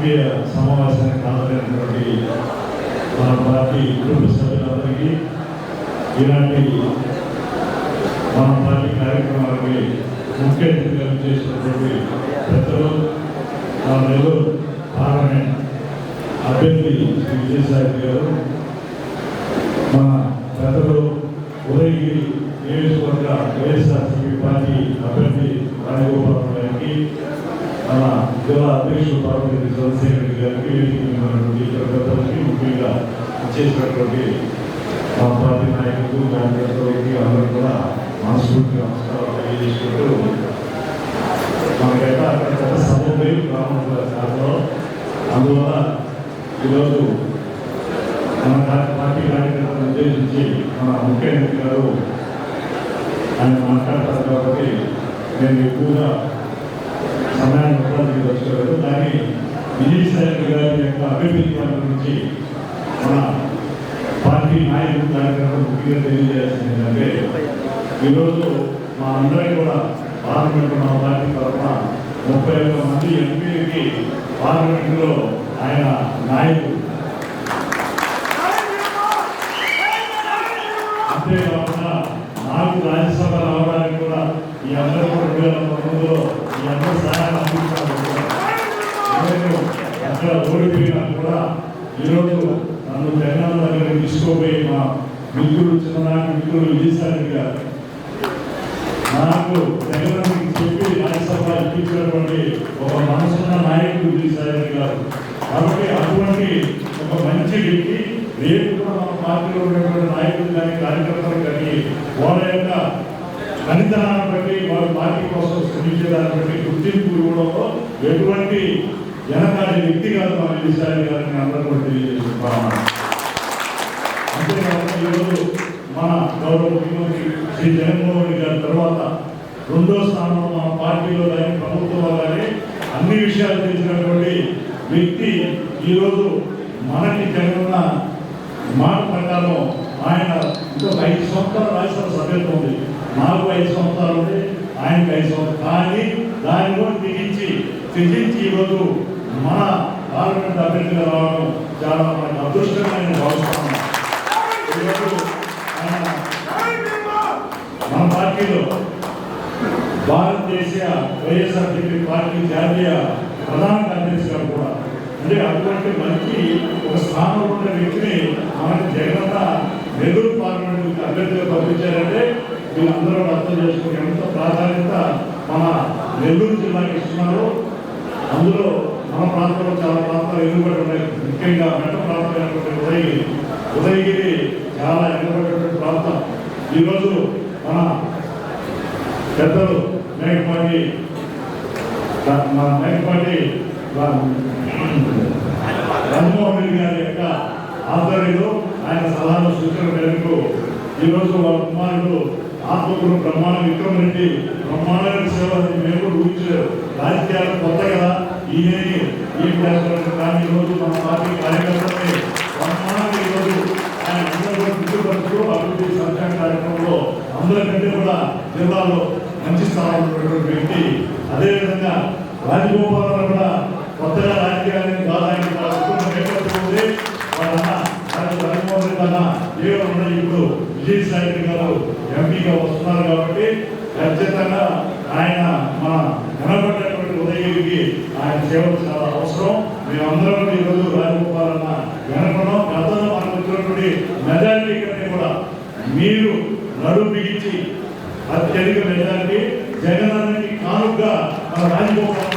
రాజకీయ సమావేశానికి హాజరైనటువంటి మన పార్టీ కుటుంబ సభ్యులందరికీ ఇలాంటి మన పార్టీ కార్యక్రమాలకి ముఖ్య అతిథిగా చేసినటువంటి పెద్దలు మన నెల్లూరు పార్లమెంట్ అభ్యర్థి శ్రీ విజయసాయి గారు మన పెద్దలు ఉదయగిరి నియోజకవర్గ వైఎస్ఆర్సీపీ పార్టీ అభ్యర్థి రాజగోపాల్ గారికి మన జిల్లా అధ్యక్షులు పార్వతి చంద్రశేఖర్ రెడ్డి గారికి వేదిక మీద పెద్దలకి ముఖ్యంగా చేసినటువంటి మా పార్టీ నాయకులు కార్యకర్తలకి అందరూ కూడా మనస్ఫూర్తిగా నమస్కారాలు తెలియజేసుకుంటూ మనకైతే అక్కడ పెద్ద సభ పేరు రామోజీ శాఖలో అందువల్ల ఈరోజు మన పార్టీ కార్యకర్తలను ఉద్దేశించి మన ముఖ్యమంత్రి గారు ఆయన మాట్లాడతారు కాబట్టి నేను ఎక్కువగా సమయాన్ని ఇవ్వడానికి వచ్చేవారు. కానీ విజయసాయి గారి యొక్క అభివృద్ధి గురించి మన పార్టీ నాయకులు కార్యక్రమం ముఖ్యంగా తెలియజేయాల్సింది ఏంటంటే ఈరోజు మా అందరం కూడా పార్లమెంట్ మా పార్టీ తరఫున ముప్పై ఒక్క మంది ఎంపీలకి పార్లమెంట్లో ఆయన నాయకులు అంతేకాకుండా నాకు రాజ్యసభ రావడానికి కూడా ఈ అందరూ కూడా రెండు వేల పంతొమ్మిదిలో ఈ అందరూ సహాయాన్ని అందించారు నేను అక్కడ ఓడిపోయినా కూడా ఈరోజు నన్ను తెలంగాణ దగ్గర తీసుకోపోయి మా మిత్రులు చిన్ననాటి మిత్రులు విజయసాగర్ గారు. నాకు తెలంగాణకి చెప్పి రాజ్యసభ ఇప్పించినటువంటి ఒక మనసున్న నాయకుడు విజయసాగర్ గారు. కాబట్టి అటువంటి ఒక మంచి వ్యక్తి రేపు కూడా మన పార్టీలో ఉన్నటువంటి నాయకులు కానీ కార్యకర్తలు కానీ వాళ్ళ యొక్క ఫలితాలను బట్టి వాళ్ళ పార్టీ కోసం శ్రమించేదాన్ని బట్టి గుర్తింపు ఇవ్వడంలో ఎటువంటి వెనకాడే వ్యక్తి కాదు మన విజయసాయి గారిని అందరూ కూడా తెలియజేస్తున్నాను అంతేకాకుండా ఈరోజు మన గౌరవ ముఖ్యమంత్రి శ్రీ జగన్మోహన్ రెడ్డి గారి తర్వాత రెండో స్థానంలో మన పార్టీలో కానీ ప్రభుత్వంలో కానీ అన్ని విషయాలు తెలిసినటువంటి వ్యక్తి ఈరోజు మనకి జగన్న మాట ప్రకారం ఆయన ఇంకొక ఐదు సంవత్సరాలు రాజ్యసభ సభ్యత్వం ఉంది. నాకు ఐదు సంవత్సరాలు ఉంది. ఆయనకి ఐదు సంవత్సరాలు. కానీ దానిలో దిగించి త్యజించి ఈరోజు మన పార్లమెంట్ అభ్యర్థిగా రావడం చాలా మనకు అదృష్టంగా నేను భావిస్తున్నాను మన పార్టీలో భారతదేశ వైఎస్ఆర్సీపీ పార్టీ జాతీయ ప్రధాన కార్యదర్శిగా కూడా అంటే అటువంటి మంచి ఒక స్థానంలో ఉన్న వ్యక్తిని మనకి జగనన్న నెల్లూరు పార్లమెంట్ అభ్యర్థిగా పంపించారంటే వీళ్ళందరూ అర్థం చేసుకుని ఎంత ప్రాధాన్యత మన నెల్లూరు జిల్లాకి ఇస్తున్నారో. అందులో ప్రాంతంలో చాలా ప్రాంతాలు ఎన్నుబడి ఉన్నాయి ముఖ్యంగా మెట్ట ప్రాంతమైనటువంటి ఉదయగిరి ఉదయగిరి చాలా ఎన్నుబడినటువంటి ప్రాంతం. ఈరోజు మన పెద్దలు మేకపాటి మన మేకపాటి రాజమోహన్ రెడ్డి గారి యొక్క ఆధ్వర్యంలో ఆయన సలహాలు సూచనల మేరకు ఈరోజు వాళ్ళ కుమారుడు ఆత్మగురు బ్రహ్మాండ విక్రమ్ రెడ్డి బ్రహ్మాండమైన సేవ మేము ఊహించలేదు రాజకీయాలు కొత్త కదా. ఈయనని కానీ ఈరోజు మన పార్టీ కార్యకర్తలని బ్రహ్మాండంగా ఈరోజు ఆయన అందరూ అభివృద్ధి సంక్షేమ కార్యక్రమంలో అందరికంటే కూడా జిల్లాలో మంచి స్థానంలో ఉన్నటువంటి వ్యక్తి. అదేవిధంగా రాజగోపాలరావు కూడా కొత్తగా రాజకీయాన్ని కాదు ఉంది. రాజమోహన్ ఇప్పుడు విజయసాయి రెడ్డి గారు ఎంపీగా వస్తున్నారు కాబట్టి ఖచ్చితంగా ఆయన మన కనబడ్డ ఆయన సేవలు చాలా అవసరం. మేమందరం ఈరోజు రాజగోపాలన్న వెనకడం గతంలో మనకు వచ్చినటువంటి మెజారిటీ కంటే కూడా మీరు నడుము బిగించి అత్యధిక మెజారిటీ. జగనానికి కానుకగా మన రాజగోపాల్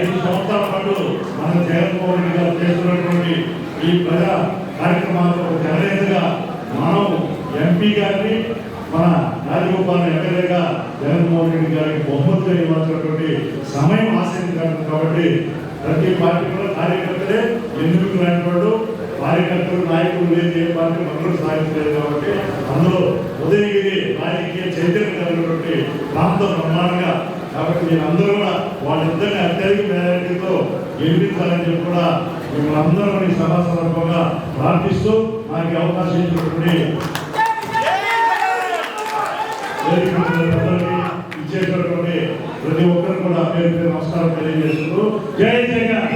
ఐదు సంవత్సరాల పాటు మన జగన్మోహన్ రెడ్డి గారు చేస్తున్నటువంటి ఈ ప్రజా కార్యక్రమాలకు ఒక మనం ఎంపీ గారిని మన రాజగోపాల్ ఎమ్మెల్యేగా జగన్మోహన్ రెడ్డి గారికి బహుమతిగా ఇవ్వాల్సినటువంటి సమయం ఆశించారు కాబట్టి ప్రతి పార్టీ కూడా కార్యకర్తలే ఎందుకు నాయకుడు కార్యకర్తలు నాయకులు లేదు ఏ పార్టీ మనకు సాధించలేదు కాబట్టి అందులో ఉదయగిరి రాజకీయ చైతన్యం కలిగినటువంటి ప్రాంతం బ్రహ్మాండంగా కాబట్టి మీరందరూ కూడా వాళ్ళిద్దరిని అత్యధిక మెజారిటీతో గెలిపించాలని చెప్పి కూడా మిమ్మల్ని అందరూ ఈ సభా సందర్భంగా ప్రార్థిస్తూ నాకు అవకాశం ఇచ్చినటువంటి ఇచ్చేటటువంటి ప్రతి ఒక్కరు కూడా పేరు నమస్కారం తెలియజేస్తున్నారు జయ జగన్!